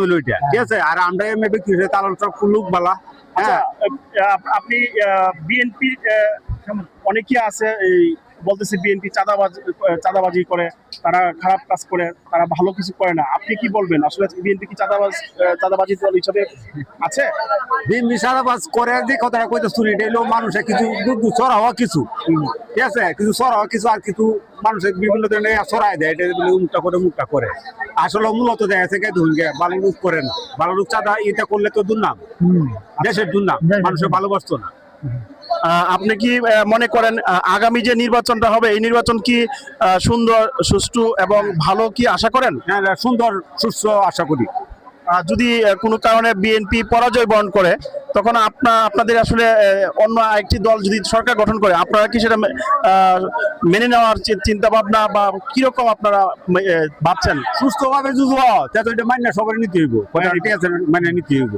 হইল এটা। ঠিক আছে? আর আমরা এমএ বিক্রি হয়েছে তালন সব লোক বালা। আচ্ছা হ্যাঁ আপ- আপনি বিএনপি অনেকে আছে এই বলতেছে বিএনপি চাঁদাবাজ চাঁদাবাজি করে তারা খারাপ কাজ করে তারা ভালো কিছু করে না। আপনি কি বলবেন? আসলে বিএনপি কি চাঁদাবাজ চাঁদাবাজি দল হিসাবে আছে? দিন বিশালাবাজ করে যে কথাটা কইতে শুনি এটা হলো মানুষের কিছু দুধ চড়া হওয়া কিছু। ঠিক আছে? কিছু চড়া হওয়া কিছু আর কিছু মানুষের বিভিন্ন ধরনের চড়াই দেয় এটা বলে মুখটা করে মুখটা করে। আসলে মূলত দেখা যাচ্ছে কে ধরুন ভালো লোক করে না ভালো লোক চাঁদা এটা করলে তো দুর্নাম। দেশের দুর্নাম মানুষের ভালোবাসতো না। আপনি কি মনে করেন আগামী যে নির্বাচনটা হবে এই নির্বাচন কি সুন্দর সুষ্ঠু এবং ভালো কি আশা করেন? হ্যাঁ সুন্দর সুস্থ আশা করি। যদি কোনো কারণে বিএনপি পরাজয় বরণ করে তখন আপনা আপনাদের আসলে অন্য একটি দল যদি সরকার গঠন করে আপনারা কি সেটা মেনে নেওয়ার চিন্তা ভাবনা বা কীরকম আপনারা ভাবছেন? সুস্থভাবে যুদ্ধ তাতে এটা মান্য সবাই নিতে হইব। মানে নিতে হইব।